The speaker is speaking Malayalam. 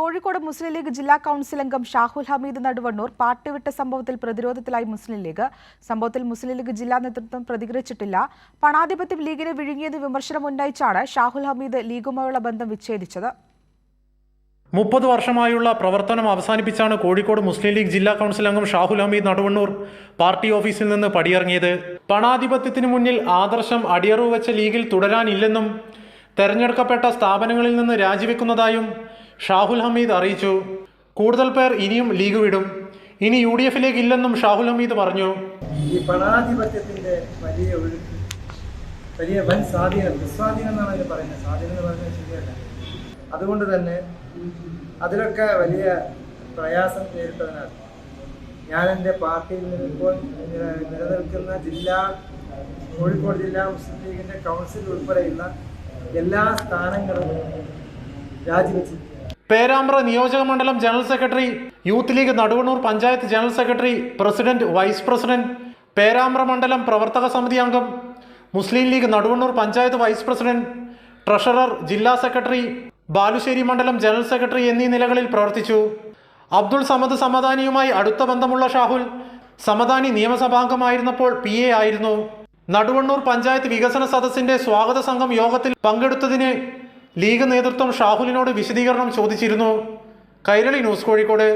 കോഴിക്കോട് മുസ്ലിം ലീഗ് ജില്ലാ കൗൺസിൽ അംഗം ഷാഹുൽ ഹമീദ് നടുവണ്ണൂർ പാട്ടുവിട്ട സംഭവത്തിൽ പ്രതിരോധത്തിലായി മുസ്ലിം ലീഗ്. സംഭവത്തിൽ മുസ്ലിം ലീഗ് ജില്ലാ നേതൃത്വം പ്രതികരിച്ചിട്ടില്ല. പണാധിപത്യം ലീഗിനെ വിഴുങ്ങിയത് വിമർശനം ഉന്നയിച്ചാണ് ഷാഹുൽ ഹമീദ് ലീഗുമായുള്ള ബന്ധം വിച്ഛേദിച്ചത്. മുപ്പത് വർഷമായുള്ള പ്രവർത്തനം അവസാനിപ്പിച്ചാണ് കോഴിക്കോട് മുസ്ലിം ലീഗ് ജില്ലാ കൗൺസിൽ അംഗം ഷാഹുൽ ഹമീദ് നടുവണ്ണൂർ പാർട്ടി ഓഫീസിൽ നിന്ന് പടിയിറങ്ങിയത്. പണാധിപത്യത്തിന് മുന്നിൽ ആദർശം അടിയറവ് വെച്ച ലീഗിൽ തുടരാനില്ലെന്നും തെരഞ്ഞെടുക്കപ്പെട്ട സ്ഥാപനങ്ങളിൽ നിന്ന് രാജിവെക്കുന്നതായും ഷാഹുൽ ഹമീദ് അറിയിച്ചു. കൂടുതൽ പേർ ഇനിയും ലീഗ് വിടും. ഇനി യു ഡി എഫിലേക്ക് ഇല്ലെന്നും ഷാഹുൽ ഹമീദ് പറഞ്ഞു. ഈ വലിയ വലിയ വൻ സ്വാധീനം ദുസ്വാധീനം എന്നാണ് അതിന് പറയുന്നത്. സ്വാധീനം എന്ന് പറയുന്നത് ശരിയല്ല. അതുകൊണ്ട് തന്നെ അതിലൊക്കെ വലിയ പ്രയാസം നേരിട്ടതിനാൽ ഞാൻ എന്റെ പാർട്ടിയിൽ നിന്ന് ഇപ്പോൾ നില- നിലനിൽക്കുന്ന ജില്ലാ കോഴിക്കോട് ജില്ലാ മുസ്ലിം ലീഗിന്റെ കൗൺസിൽ ഉൾപ്പെടെയുള്ള എല്ലാ സ്ഥാനങ്ങളും രാജിവെച്ചിരിക്കുകയാണ്. പേരാമ്പ്ര നിയോജക മണ്ഡലം general secretary youth League Naduvannur panchayat general secretary president vice president Perambra മണ്ഡലം പ്രവർത്തക സമിതി അംഗം Muslim League Naduvannur panchayat vice president treasurer ജില്ലാ സെക്രട്ടറി ബാലുശ്ശേരി മണ്ഡലം ജനറൽ സെക്രട്ടറി എന്നീ നിലകളിൽ പ്രവർത്തിച്ചു. അബ്ദുൾ സമദ് സമദാനിയുമായി അടുത്ത ബന്ധമുള്ള ഷാഹുൽ സമദാനി നിയമസഭാംഗമായിരുന്നപ്പോൾ പി എ ആയിരുന്നു. നടുവണ്ണൂർ പഞ്ചായത്ത് വികസന സദസ്സിന്റെ സ്വാഗത സംഘം യോഗത്തിൽ പങ്കെടുത്തതിന് ലീഗ് നേതൃത്വം ഷാഹുലിനോട് വിശദീകരണം ചോദിച്ചിരുന്നു. കൈരളി ന്യൂസ് കോഴിക്കോട്.